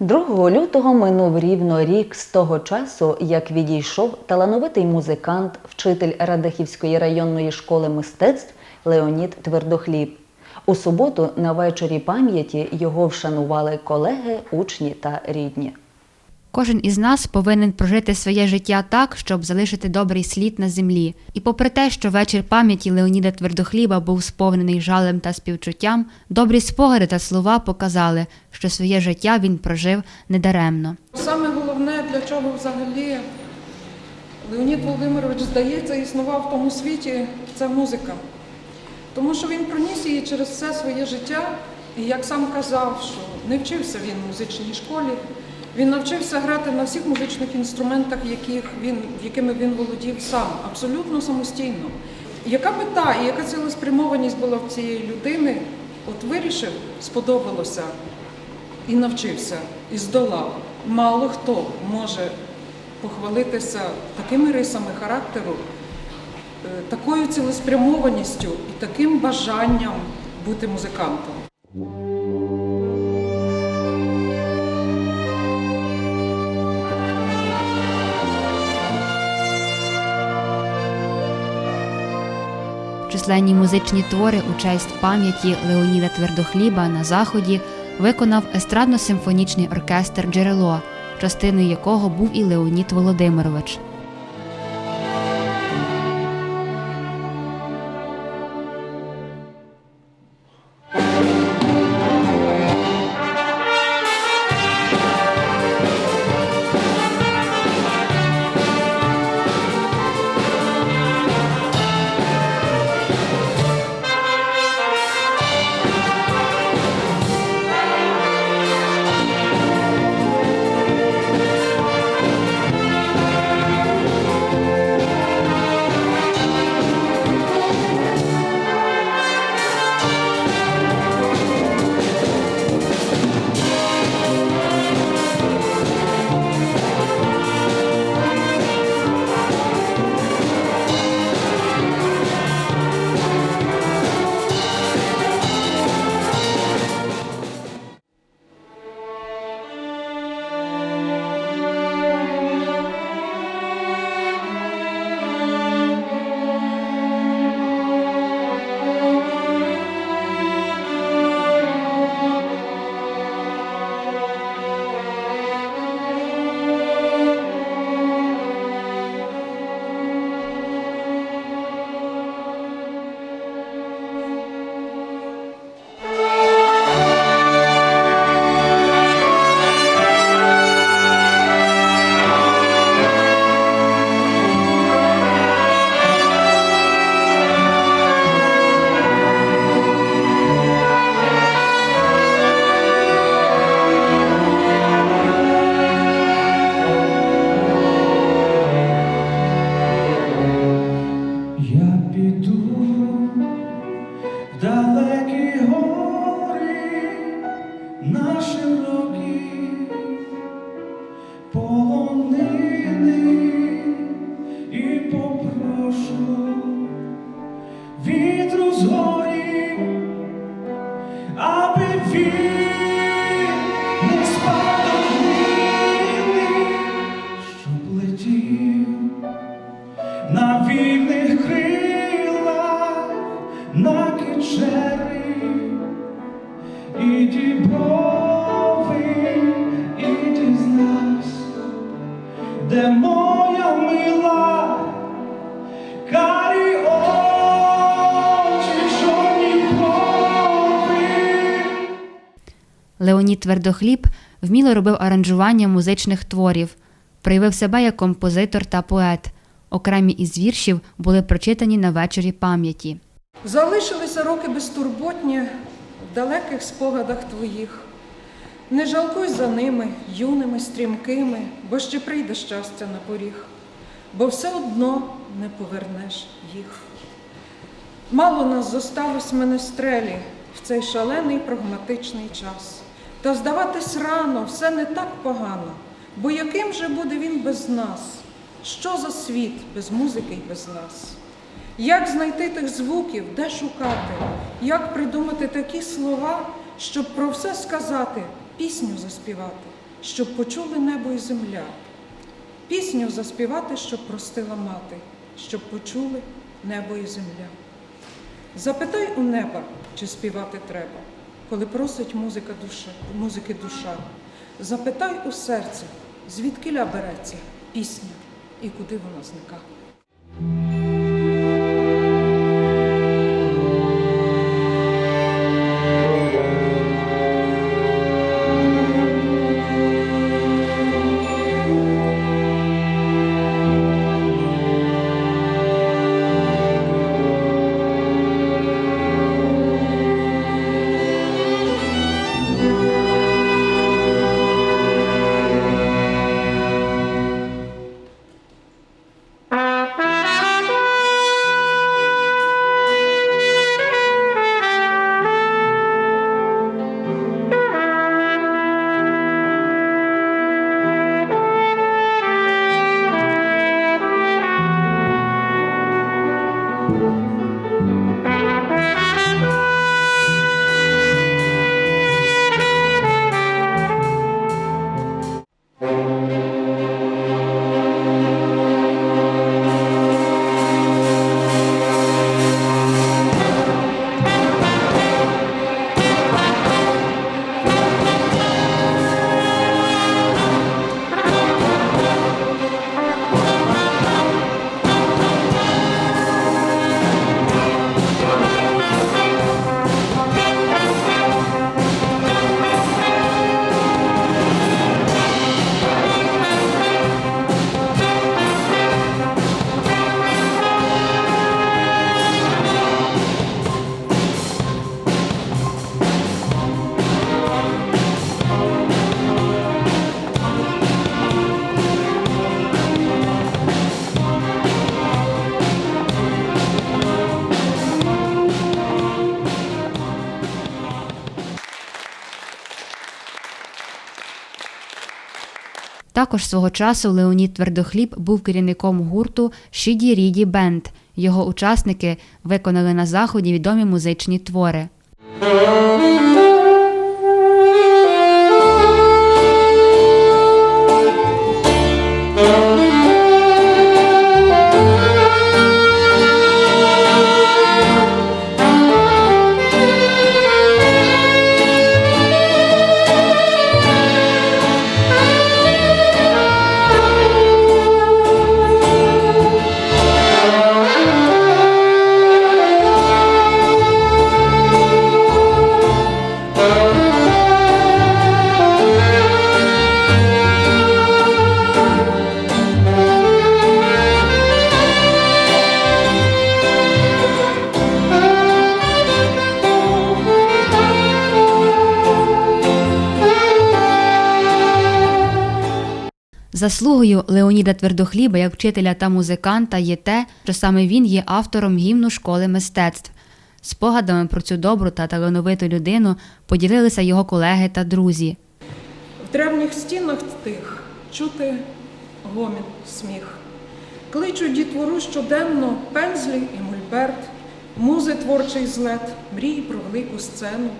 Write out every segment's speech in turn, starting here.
2 лютого минув рівно рік з того часу, як відійшов талановитий музикант, вчитель Радехівської районної школи мистецтв Леонід Твердохліб. У суботу на вечорі пам'яті його вшанували колеги, учні та рідні. Кожен із нас повинен прожити своє життя так, щоб залишити добрий слід на землі. І попри те, що вечір пам'яті Леоніда Твердохліба був сповнений жалем та співчуттям, добрі спогади та слова показали, що своє життя він прожив недаремно. Саме головне, для чого взагалі Леонід Володимирович, здається, існував в тому світі, це музика. Тому що він проніс її через все своє життя, і як сам казав, що не вчився він в музичній школі, він навчився грати на всіх музичних інструментах, яких він, якими він володів сам, абсолютно самостійно. Яка мета і яка цілеспрямованість була в цієї людини, от вирішив, сподобалося і навчився, і здолав. Мало хто може похвалитися такими рисами характеру, е, такою цілеспрямованістю і таким бажанням бути музикантом. Численні музичні твори у честь пам'яті Леоніда Твердохліба на заході виконав естрадно-симфонічний оркестр Джерело, частиною якого був і Леонід Володимирович. На широкі полонини і попрошу вітру з горі, аби він не глини, щоб летів на вільних крилах, на кичері і діброви, і дізнався, де моя мила, карі очі, чорні брови. Леонід Твердохліб вміло робив аранжування музичних творів, проявив себе як композитор та поет. Окремі із віршів були прочитані на вечорі пам'яті. Залишилися роки безтурботні далеких спогадах твоїх. Не жалкуй за ними, юними, стрімкими, бо ще прийде щастя на поріг, бо все одно не повернеш їх. Мало нас зосталось менестрелі в цей шалений прагматичний час. Та здаватись рано, все не так погано, бо яким же буде він без нас? Що за світ без музики й без нас? Як знайти тих звуків, де шукати, як придумати такі слова, щоб про все сказати, пісню заспівати? щоб почули небо і земля. Пісню заспівати, щоб простила мати, щоб почули небо і земля. Запитай у неба, чи співати треба, коли просить музика душа, музики душа. Запитай у серця, звідкиля береться пісня і куди вона зника. Також свого часу Леонід Твердохліб був керівником гурту Шіді Ріді Бенд. Його учасники виконали на заході відомі музичні твори. Заслугою Леоніда Твердохліба як вчителя та музиканта є те, що саме він є автором гімну школи мистецтв. Спогадами про цю добру та талановиту людину поділилися його колеги та друзі. В древніх стінах тих чути гомін, сміх. Кличуть дітвору щоденно пензлі і мольберт, музи творчий злет, мрії про велику сцену.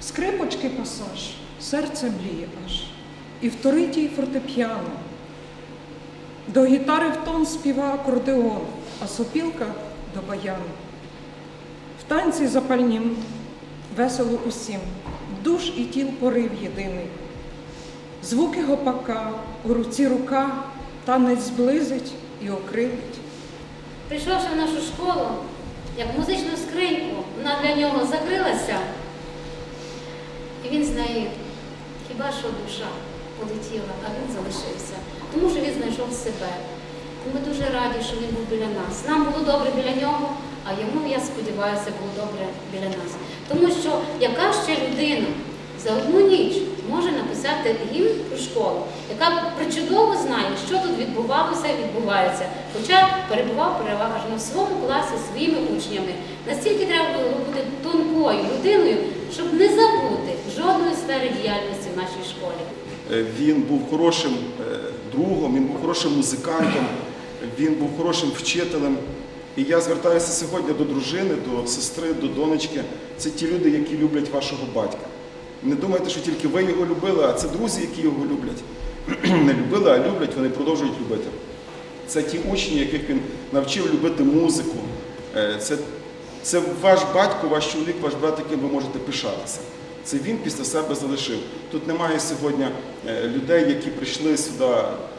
Скрипочки пасаж, серце мліє аж, і вторить їй фортепіано. До гітари в тон співа акордеон, а сопілка до баяну. В танці запальнім, весело усім, душ і тіл порив єдиний. Звуки гопака, у руці рука, танець зблизить і окрилить. Прийшовши в нашу школу, як музичну скриньку, вона для нього закрилася, і він з неї хіба що душа полетіла, а він залишився, тому що він знайшов себе. Ми дуже раді, що він був біля нас. Нам було добре біля нього, а йому, я сподіваюся, було добре біля нас. Тому що яка ще людина за одну ніч може написати гімн про школу, яка причудово знає, що тут відбувалося і відбувається, хоча перебував переважно в своєму класі своїми учнями. Настільки треба було бути тонкою людиною, щоб не забути жодної сфери діяльності в нашій школі. Е, Він був хорошим е, другом, він був хорошим музикантом, він був хорошим вчителем. І я звертаюся сьогодні до дружини, до сестри, до донечки. Це ті люди, які люблять вашого батька. Не думайте, що тільки ви його любили, а це друзі, які його люблять. Не любили, а люблять, вони продовжують любити. Це ті учні, яких він навчив любити музику. Е, Це, це ваш батько, ваш чоловік, ваш брат, яким ви можете пишатися. Це він після себе залишив. Тут немає сьогодні е, людей, які прийшли сюди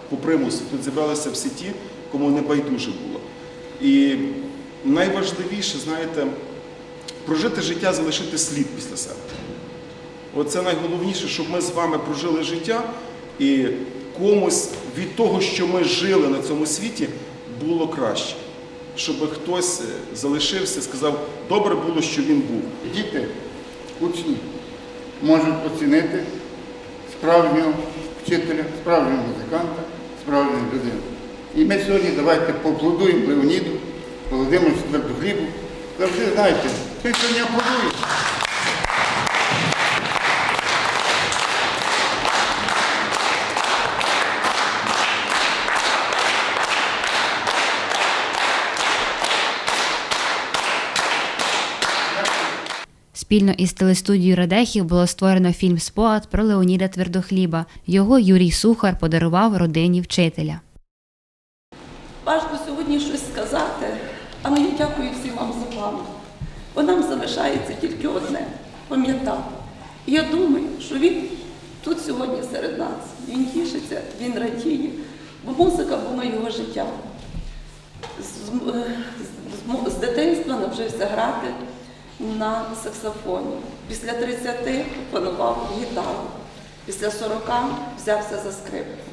по примусу. Тут зібралися всі ті, кому не байдуже було. І найважливіше, знаєте, прожити життя, залишити слід після себе. Оце найголовніше, щоб ми з вами прожили життя і комусь від того, що ми жили на цьому світі, було краще. Щоб хтось е, залишився, сказав, добре було, що він був. Діти, учні можуть оцінити справжнього вчителя, справжнього музиканта, справжнього людину. І ми сьогодні давайте поаплодуємо Леоніду, Володимиру Твердохлібу. Завжди знаєте, ти сьогодні аплодуємо. Спільно із телестудією Радехів було створено фільм Спогад про Леоніда Твердохліба. Його Юрій Сухар подарував родині вчителя. Важко сьогодні щось сказати, але я дякую всім вам за пам'ять. Бо нам залишається тільки одне пам'ятати. Я думаю, що він тут сьогодні серед нас. Він тішиться, він радіє, бо музика була його життям. З, з, з дитинства навчився грати на саксофоні. Після 30 опанував гітару. Після 40 взявся за скрипку.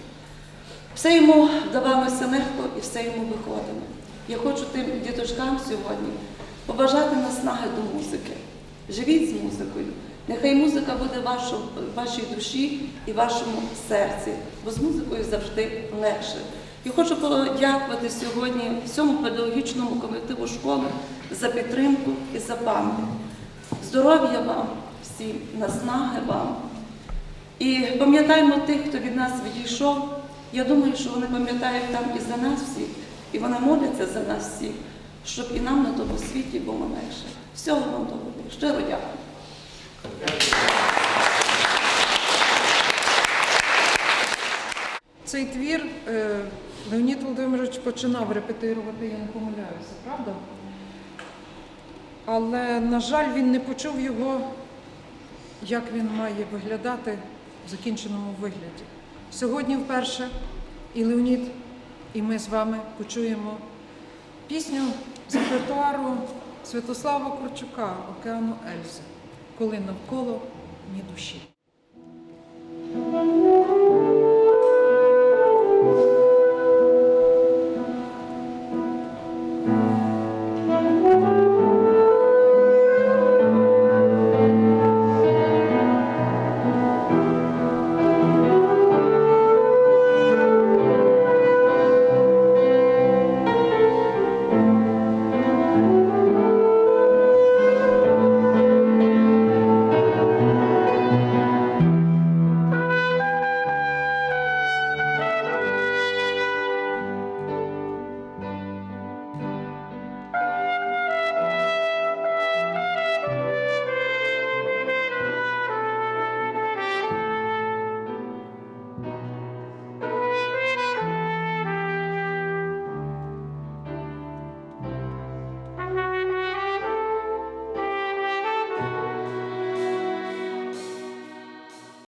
Все йому вдавалося легко і все йому виходило. Я хочу тим діточкам сьогодні побажати наснаги до музики. Живіть з музикою. Нехай музика буде вашу, вашій душі і вашому серці, бо з музикою завжди легше. Я хочу подякувати сьогодні всьому педагогічному колективу школи за підтримку і за пам'ять. Здоров'я вам всім, наснаги вам. І пам'ятаємо тих, хто від нас відійшов. Я думаю, що вони пам'ятають там і за нас всіх, і вони моляться за нас всіх, щоб і нам на тому світі було легше. Всього вам доброго. Щиро дякую. Цей твір е, Леонід Володимирович починав репетирувати, я не помиляюся, правда? Але, на жаль, він не почув його, як він має виглядати в закінченому вигляді. Сьогодні вперше і Леонід, і ми з вами почуємо пісню з репертуару Святослава Корчука Океану Ельзи, коли навколо ні душі.